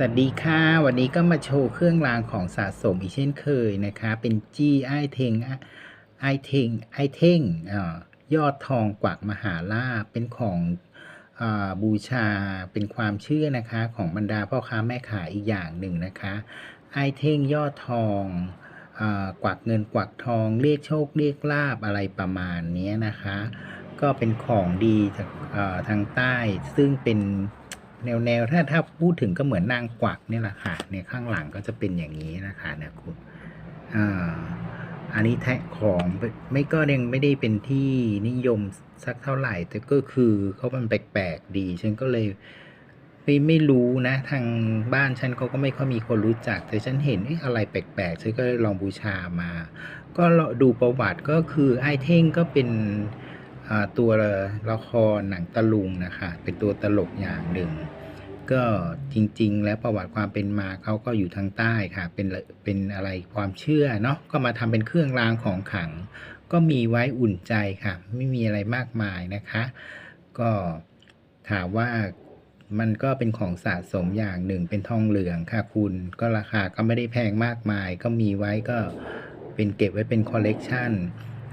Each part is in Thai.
สวัสดีค่ะ วันนี้ก็มาโชว์เครื่องรางของสะสมอีกเช่นเคยนะคะ เป็นจี้ไอเทงไอเทงไอเทงยอดทองกวักมหาลาภเป็นของอบูชาเป็นความเชื่อนะคะของบรรดาพ่อค้าแม่ขายอีกอย่างหนึ่งนะคะไอเทงยอดทองอกวักเงินกวักทองเรียกโชคเรียกลาบอะไรประมาณนี้นะคะ ก็เป็นของดีจากทางใต้ซึ่งเป็น แนวแนวถ้าถ้าพูดถึงก็เหมือนนางกวักนี่แหละค่ะเนี่ยข้างหลังก็จะเป็นอย่างนี้นะคะเนี่ยคุณอ่าอันนี้แทะของไม่ก็ยังไม่ได้เป็นที่นิยมสักเท่าไหร่ แต่ก็คือเขามันแปลกๆดี ฉันก็เลยไม่ไม่รู้นะ ทางบ้านฉันเขาก็ไม่ค่อยมีคนรู้จัก แต่ฉันเห็นอะอะไรแปลกๆฉันก็ลองบูชามา ก็ดูประวัติก็คือไอเท่งก็เป็น ตัวละครหนังตะลุงนะคะเป็นตัวตลกอย่างหนึ่ง ก็จริง ๆ แล้วประวัติความเป็นมาเขาก็อยู่ทางใต้ค่ะ เป็นเป็นอะไรความเชื่อเนาะก็มาทำเป็นเครื่องรางของขลัง ก็มีไว้อุ่นใจค่ะ ไม่มีอะไรมากมายนะคะ ก็ถามว่ามันก็เป็นของสะสมอย่างหนึ่งเป็นทองเหลืองค่ะคุณก็ราคาก็ไม่ได้แพงมากมาย ก็มีไว้ก็เป็นเก็บไว้เป็นคอลเลกชัน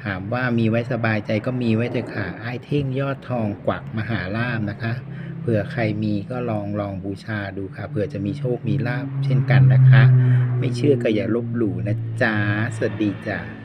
ถามว่ามีไว้สบายใจก็มีไว้เถอะค่ะไอ้เท่งยอดทองกวักมหาลาบนะคะ เผื่อใครมีก็ลองลองบูชาดูค่ะ เผื่อจะมีโชคมีลาบเช่นกันนะคะ ไม่เชื่อก็อย่าลบหลู่นะจ๊ะ สวัสดีจ้ะ